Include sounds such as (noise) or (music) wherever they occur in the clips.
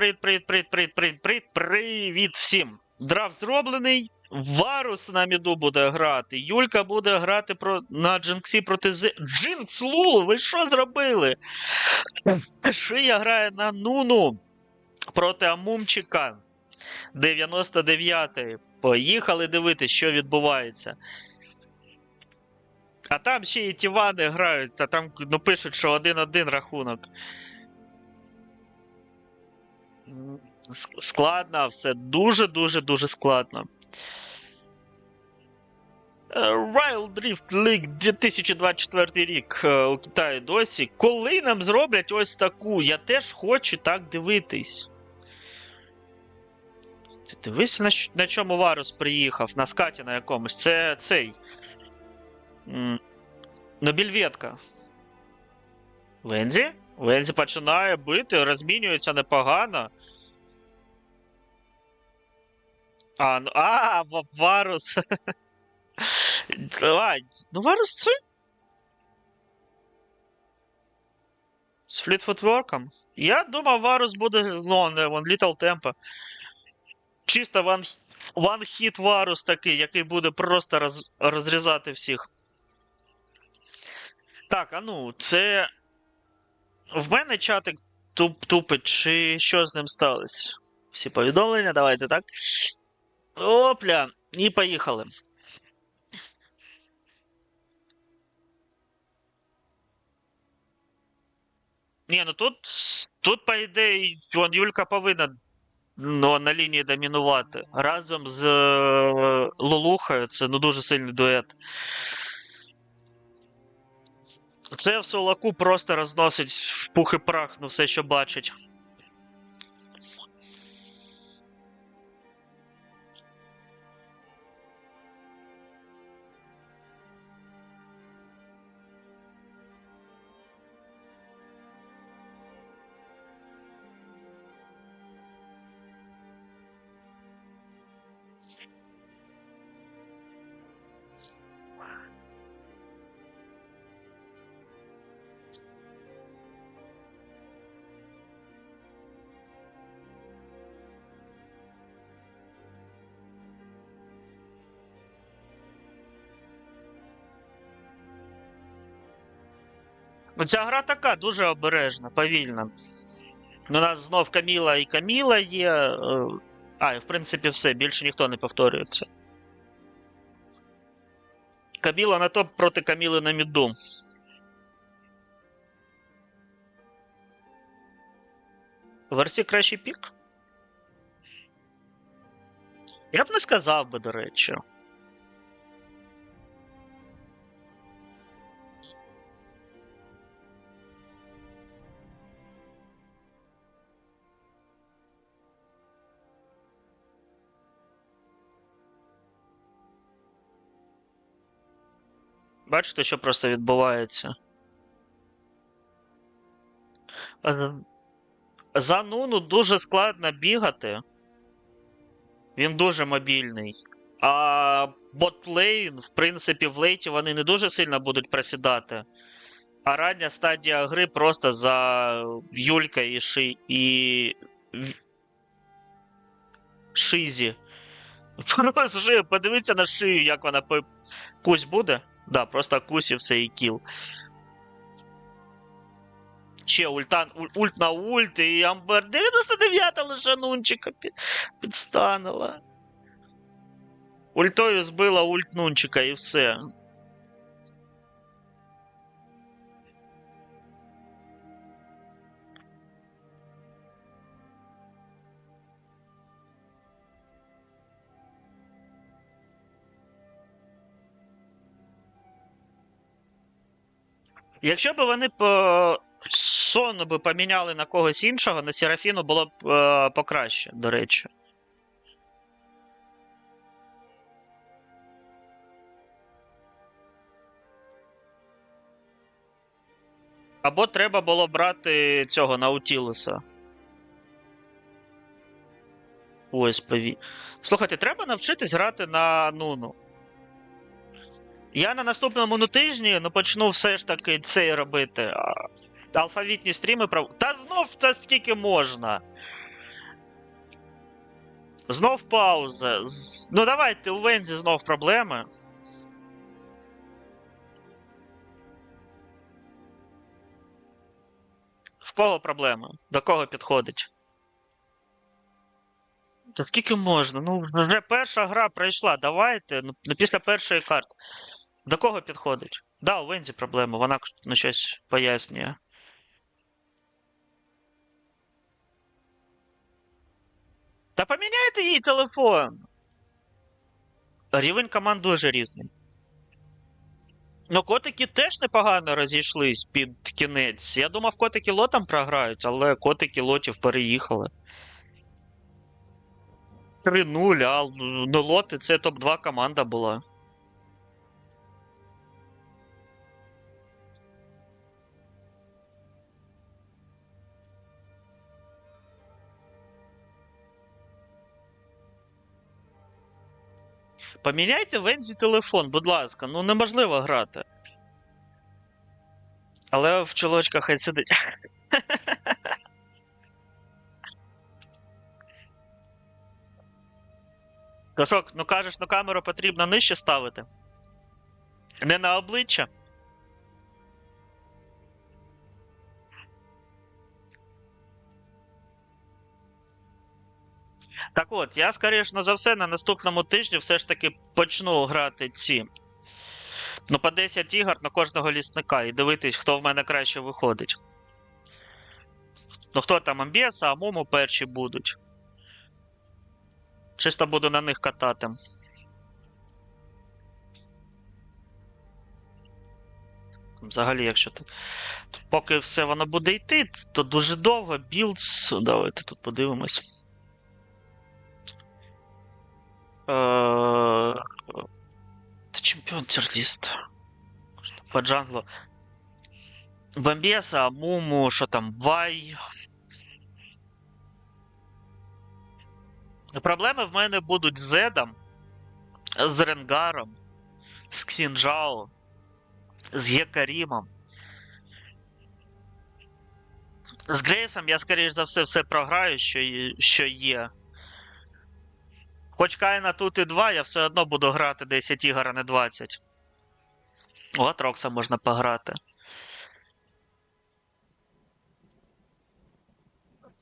Привіт, привіт, привіт, привіт, привіт, привіт, привіт всім. Драфт зроблений. Варус на міду буде грати. Юлька буде грати про... на Джинксі проти Зе. Джинкс Лулу, ви що зробили? Шия грає на Нуну проти Амумчика 99-ї. Поїхали дивитися, що відбувається. А там ще і Тівани грають, а там ну, пишуть, що 1-1 рахунок. Складно, все дуже-дуже дуже складно. Е, Wild Rift League 2024 рік е, у Китаї досі. Коли нам зроблять ось таку, я теж хочу так дивитись. Ти дивись, на, на чому Варус приїхав, на скаті на якомусь. Це цей. Нобільветка. Вензі? Вензі починає бити, розмінюється непогано. А, ну, а, Ва- Варус. (laughs) Давай, ну Варус це. З флітфутворком. Я думав, Варус буде не, вон, Little Tempo. Чисто ван, one hit Варус такий, який буде просто роз, розрізати всіх. Так, а ну, це. В мене чатик туп, тупить, чи що з ним сталося? Всі повідомлення, давайте так. Опля, і поїхали. Ні, ну тут, тут, по ідеї, вон Юлька повинна ну, на лінії домінувати. Разом з е, Лулухою це ну, дуже сильний дует. Це в Солаку просто розносить в пух і прах, ну все, що бачить. Ну, ця гра така дуже обережна, повільна. У нас знов Каміла і Каміла є. е, А, в принципі, все, більше ніхто не повторюється. Каміла на топ проти Каміли на міду. Версі кращий пік? Я б не сказав би, до речі. Бачите, що просто відбувається. Е, За Нуну дуже складно бігати. Він дуже мобільний. А ботлейн, в принципі, в лейті вони не дуже сильно будуть просідати. А рання стадія гри просто за Юлька і Ши і. Шизі. (laughs) Подивіться на шию, як вона по... Кусь буде? Да, просто кусь і все і кіл. Ще ультан, уль, ульт на ульт і Амбер 99-та лише нунчика під, підстанила. Ультою збила ульт нунчика і все. Якщо б вони по сону би поміняли на когось іншого, на Серафіну було б е, покраще, до речі. Або треба було брати цього Наутілуса. Пові. Слухайте, треба навчитись грати на Нуну. Я на наступному ну, тижні ну, почну все ж таки це робити. Алфавітні стріми прав. Та знов та скільки можна. Знов пауза. З- Ну давайте, у Вензі знов проблеми. В кого проблеми? До кого підходить? Та скільки можна? Ну, вже перша гра пройшла. Давайте. Ну, після першої карти. До кого підходить? Да, у Вензі проблеми, вона ну, щось пояснює. Та поміняйте їй телефон. Рівень команд дуже різний. Ну, котики теж непогано розійшлись під кінець. Я думав, котики лотом програють, але котики лотів переїхали. 3-0, а ну, лоти це топ-2 команда була. Поміняйте Вензі телефон, будь ласка, ну неможливо грати. Але в чолочках хай сидить. Кашок, ну кажеш, ну камеру потрібно нижче ставити. Не на обличчя. Так от, я, скоріше за все, на наступному тижні все ж таки почну грати ці. Ну, по 10 ігор на кожного лісника і дивитись, хто в мене краще виходить. Ну, хто там Амбіса, а Муму перші будуть. Чисто буду на них катати. Взагалі, якщо так. Поки все воно буде йти, то дуже довго. Білдс. Давайте тут подивимось. Е, Та чемпіон. По джанглу. Бомбеса, Муму, що там, Вай. Проблеми в мене будуть з Зедом, з Ренгаром, з Ксінджао, з Єкарімом. З Грейвсом я, скоріш за все, все програю, що, що є. Хоч Кайна тут і 2, я все одно буду грати 10 ігор, а не 20. У Атрокса можна пограти.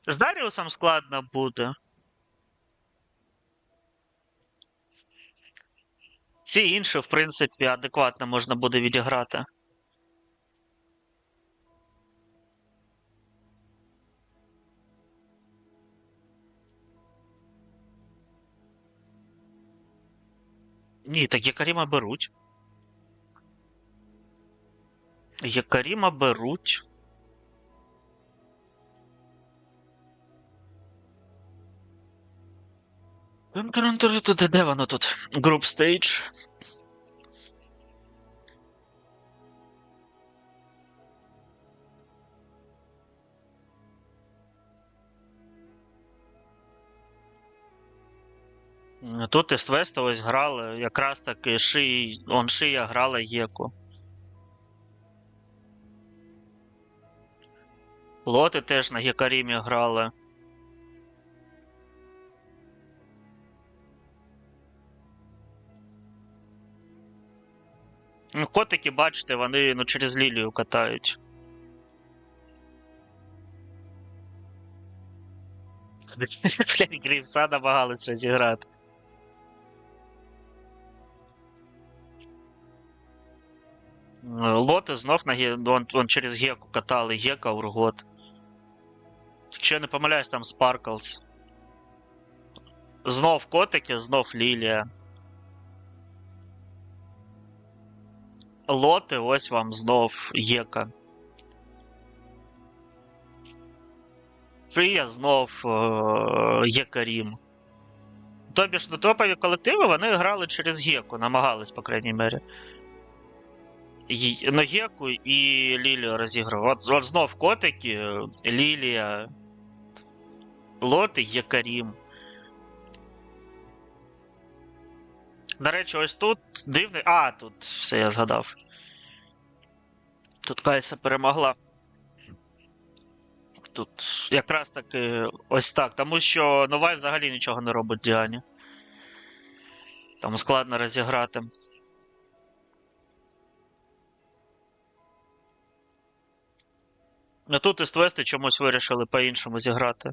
З Даріусом складно буде. Всі інші, в принципі, адекватно можна буде відіграти. Ні, так Якаріма беруть. Якаріма беруть. Де воно тут? Group Stage. Тут із Веста ось грали, якраз таки Ши, он Шия грала Єку. Лоти теж на Гекарімі грали. Ну, котики, бачите, вони ну, через лілію катають. (laughs) Блять, Грівса намагались розіграти. Лоти знов на ге... вон через Геку катали Гека, Ургот. Якщо я не помиляюсь, там Sparkles. Знов котики, знов Лілія. Лоти, ось вам знов Єка. Фрія знов е- Єкарім. Тобі ж ну, топові колективи вони грали через Геку, намагались, по крайній мері. Ну, і Лілію розіграв. От, от знов котики, Лілія, Лоти, Єкарім. До речі, ось тут дивний. А, тут все я згадав. Тут Кайса перемогла. тут якраз таки ось так. Тому що Новай взагалі нічого не робить Діані. Там складно розіграти. Ну тут іствести чомусь вирішили по-іншому зіграти.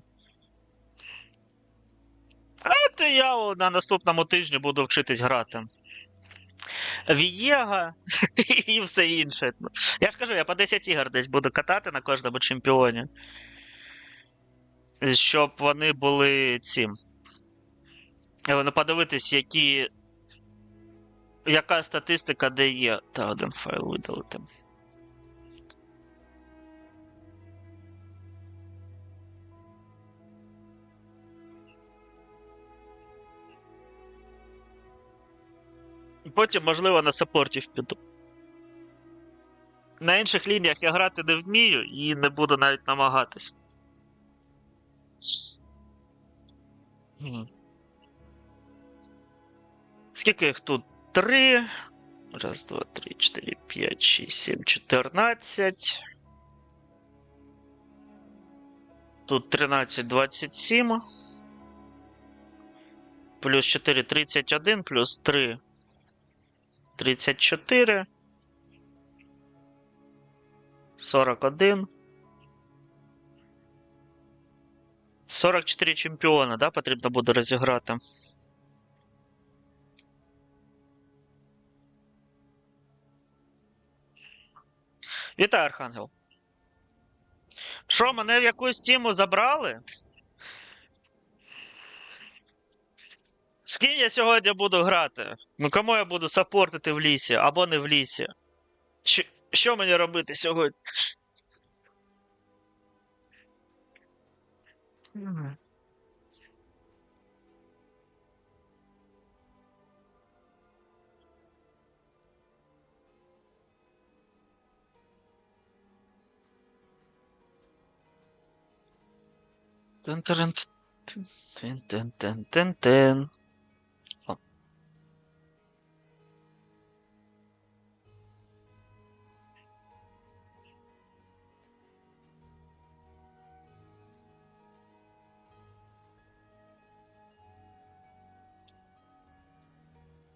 А то я на наступному тижні буду вчитись грати. Вієга (laughs) і все інше. Я ж кажу, я по 10 ігор десь буду катати на кожному чемпіоні. Щоб вони були цим. Е, Ну, подивитись, які. Яка статистика де є. Та один файл видалити. Потім, можливо, на саппортів піду. На інших лініях я грати не вмію і не буду навіть намагатись. Скільки їх тут? Три. Раз, два, три, чотири, п'ять, шість, сім, чотирнадцять. Тут 13, 27. Плюс 4, 31, плюс 3, 34. 41. 44 чемпіона, да, потрібно буде розіграти. Вітаю, Архангел. Що, мене в якусь тіму забрали? З ким я сьогодні буду грати? Ну кому я буду саппортити в лісі або не в лісі? Що, що мені робити сьогодні? Тен-тен-тен-тен-тен-тен.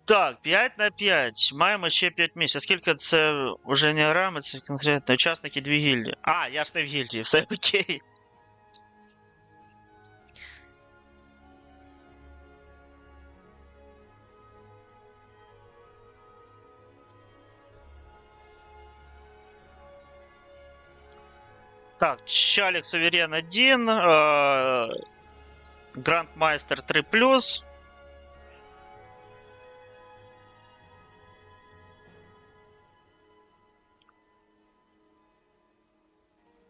Так, 5 на 5. Маємо ще 5 місць. Скільки це вже не граємо, це конкретно учасники дві гільдії. А, я ж не в гільдії, все окей. Так, Чалик Суверен 1, э, Грандмайстер 3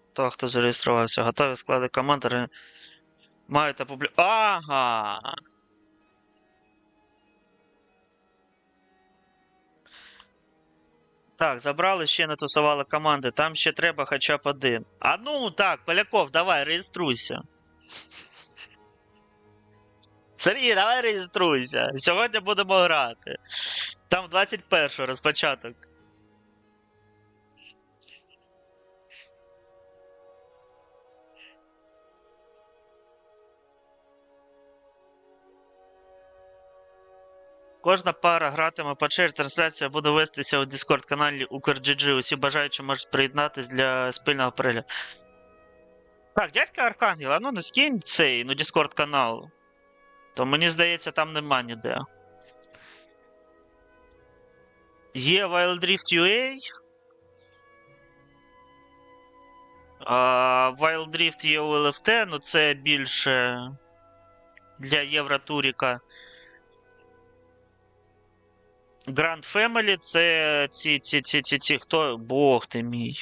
плюс. То, хто зареєструвався, готові склади команди мають опублі... Ага. Так, забрали ще не тусували команди. Там ще треба хоча б один. А ну так, Поляков, давай, реєструйся. (laughs) Сергій, давай реєструйся. Сьогодні будемо грати. Там 21 розпочаток. Кожна пара гратиме по черзі, трансляція буде вестися у Discord каналі UkrGG. Усі бажаючі можуть приєднатись для спільного перегляду. Так, дядька Архангел, а ну не скинь цей ну, Discord канал. То мені здається, там нема ніде. Є Wild Rift UA. А, Wildrift є у LFT, ну це більше для Євротуріка. Grand Family це ці, ці, ці, ці, ці, хто. Бог ти мій.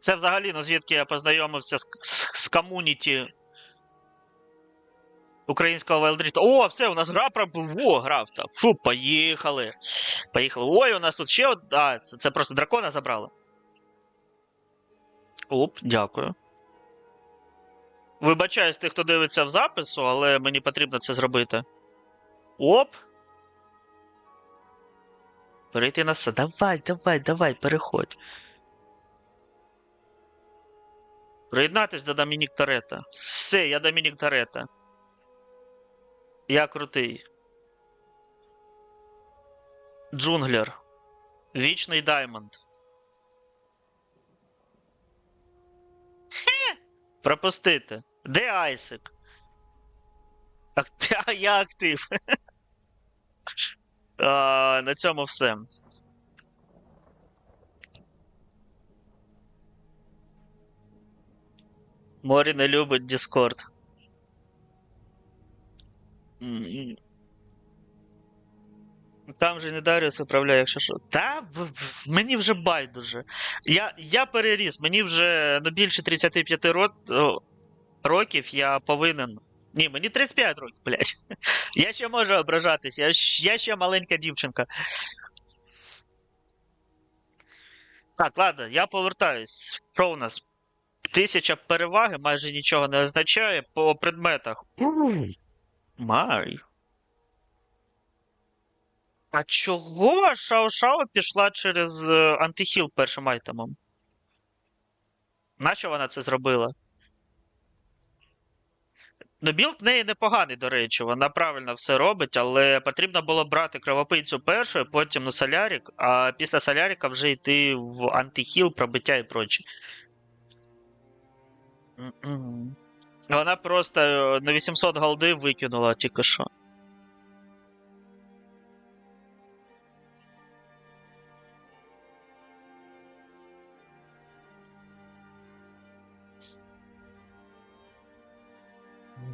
Це взагалі, ну звідки я познайомився з, з, з комуніті українського Wild О, все, у нас гра про. О, гра. та, Фу, поїхали. Поїхали. Ой, у нас тут ще. А, це, це просто дракона забрали. Оп, дякую. Вибачаюсь тих, хто дивиться в запису, але мені потрібно це зробити. Оп. Перейти на все. Давай, давай, давай, переходь. Приєднатись до Домінік Торетто. Все, я Домінік Торетто. Я крутий. Джунглер. Вічний Даймонд. Хе! Пропустити. Де Айсик? Ак- (laughs) А я актив. (laughs) А, на цьому все. Морі не любить. М. Там же не Даріус управляє, якщо що. Та мені вже байдуже. Я, я переріс, мені вже ну, більше 35 ро... років я повинен. Ні, мені 35 років, блядь. Я ще можу ображатись, я, я ще маленька дівчинка. Так, ладно, я повертаюсь. Що у нас? Тисяча переваги майже нічого не означає по предметах. Май. А чого Шао-Шао пішла через е, антихіл першим айтемом? Нащо вона це зробила? Ну, білд в неї непоганий, до речі, вона правильно все робить, але потрібно було брати кровопийцю першою, потім на солярік, а після соляріка вже йти в антихіл, пробиття і прочі. Вона просто е, на 800 голди викинула тільки що.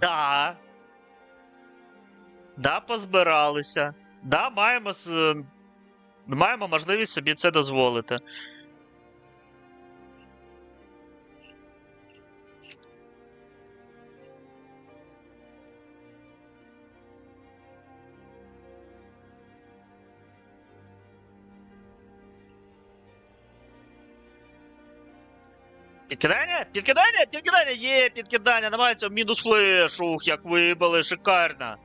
Да. Да, позбиралися. Да, маємо, маємо можливість собі це дозволити. Підкидання? Підкидання? Підкидання! Є, підкидання! Намагається мінус флеш. Ух, як вибили, шикарно.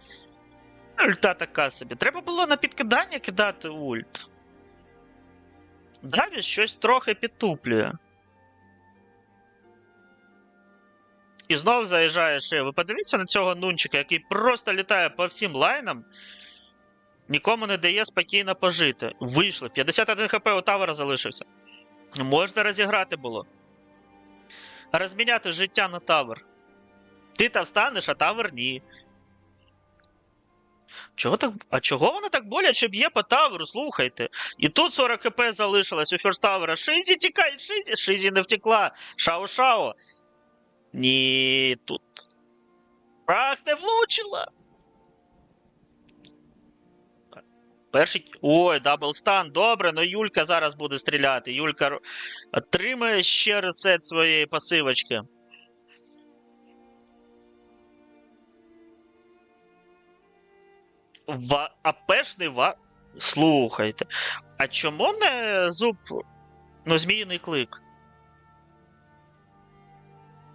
Ульта така собі. Треба було на підкидання кидати ульт. Даві щось трохи підтуплює. І знов заїжджає ще. Ви подивіться на цього нунчика, який просто літає по всім лайнам. Нікому не дає спокійно пожити. Вийшли. 51 хп у Тавера залишився. Можна розіграти було. Розміняти життя на тавер. Ти там встанеш, а тавер ні. Чого так. А чого вона так боляче б'є по таверу? Слухайте. І тут 40 кп залишилось у ферставера. Шизі тікає, Шизі. Шизі не втекла. Шао-шао. Ні, тут. Ах, не влучила. Перший. Ой, даблстан. Добре, ну Юлька зараз буде стріляти. Юлька отримає ще ресет своєї пасивочки. Ва... АПшний ва. Слухайте. А чому не зуб. Ну, зміїний клик?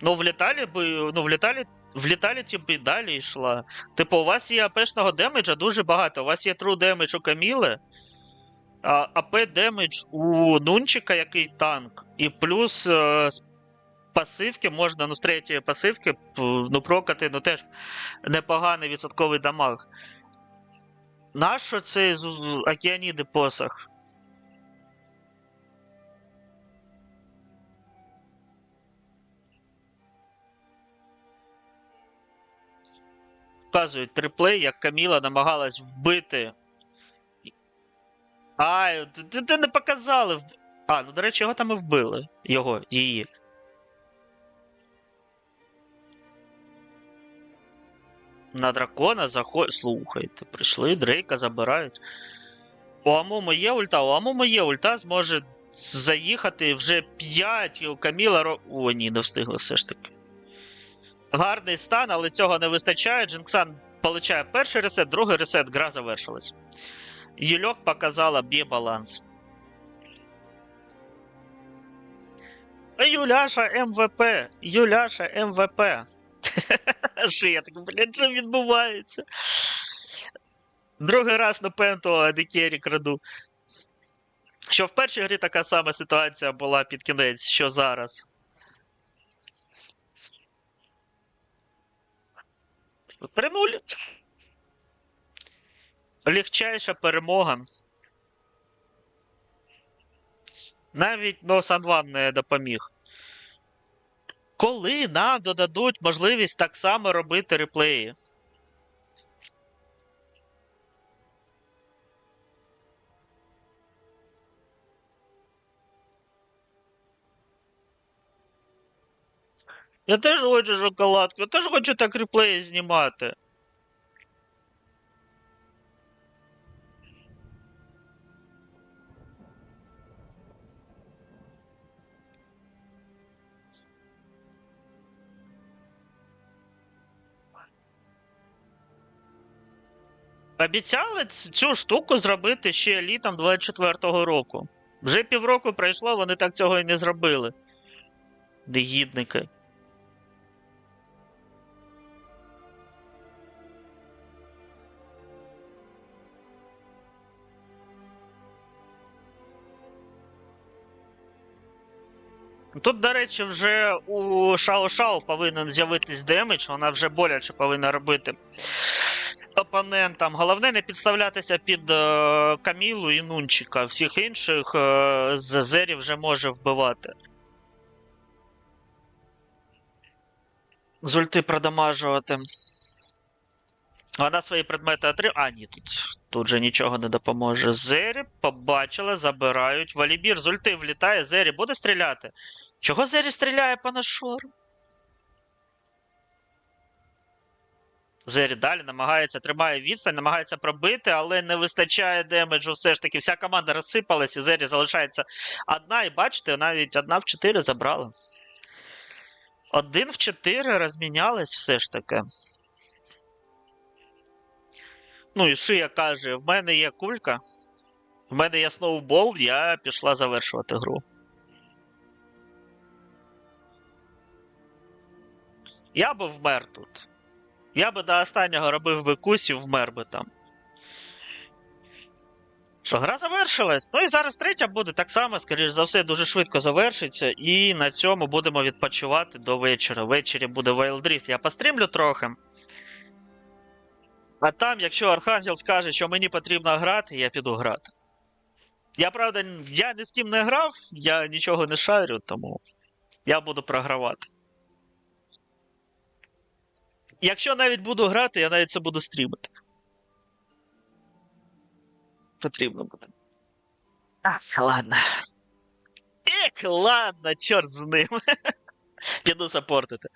Ну, в літалі би. Ну, в літалі. В літаліті б і далі йшла. Типу, у вас є АПшного демеджа дуже багато. У вас є true демедж у Каміли, а АП демедж у Нунчика, який танк, і плюс е, пасивки можна, ну, з третьої пасивки, ну, прокати, ну теж непоганий відсотковий дамаг. Нащо цей океаніди посох? Показують триплей, як Каміла намагалась вбити. Ти, ти, ти не показали. А, ну до речі, його там і вбили. Його, її. На дракона заходять. Слухайте, прийшли, Дрейка забирають. У Амумо є ульта, у Амумо є ульта, зможе заїхати вже 5 у Каміла. О, ні, не встигли все ж таки. Гарний стан, але цього не вистачає. Джинксан получає перший ресет, другий ресет, гра завершилась. Юльок показала б'є баланс. Юляша МВП. Юляша МВП. (laughs) Що я так, блядь, що відбувається? Другий раз на пенту Адекері краду. Що в першій грі така сама ситуація була під кінець, що зараз. Три нуль. Легчайша перемога. Навіть ну, Санван не допоміг. Коли нам додадуть можливість так само робити реплеї? Я теж хочу шоколадку, я теж хочу так реплеї знімати. Обіцяли цю штуку зробити ще літом 24-го року. Вже півроку пройшло, вони так цього і не зробили. Негідники. Тут, до речі, вже у Шао Шао повинен з'явитись демедж, вона вже боляче повинна робити опонентам. Головне не підставлятися під е, Камілу і Нунчика. Всіх інших е, з Зері вже може вбивати. З ульти продамажувати. Вона свої предмети отримає. А, ні, тут, тут же нічого не допоможе. Зері побачили, забирають. Валібір з ульти влітає. Зері буде стріляти. Чого Зері стріляє по нашору? Зері далі намагається, тримає відстань, намагається пробити, але не вистачає демеджу. Все ж таки, вся команда розсипалась, і Зері залишається одна. І бачите, навіть одна в 4 забрала. Один в 4 розмінялись все ж таки. Ну і Шия каже: в мене є кулька, в мене є сноубол, я пішла завершувати гру. Я би вмер тут. Я би до останнього робив би кусів, вмер би там. Що, гра завершилась? Ну і зараз третя буде так само, скоріш за все, дуже швидко завершиться. І на цьому будемо відпочивати до вечора. Ввечері буде Wild Rift. Я пострімлю трохи. А там, якщо Архангел скаже, що мені потрібно грати, я піду грати. Я правда, я ні з ким не грав, я нічого не шарю, тому я буду програвати. Якщо навіть буду грати, я навіть це буду стрімити. Потрібно буде. Ах, ладно. Ек, ладно, чорт з ним. (laughs) Піду саппортити.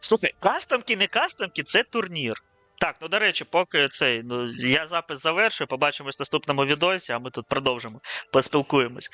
Слухай, кастомки, не кастомки, це турнір. Так, ну до речі, поки цей. Ну, я запис завершую, побачимось в наступному відосі, а ми тут продовжимо, поспілкуємось.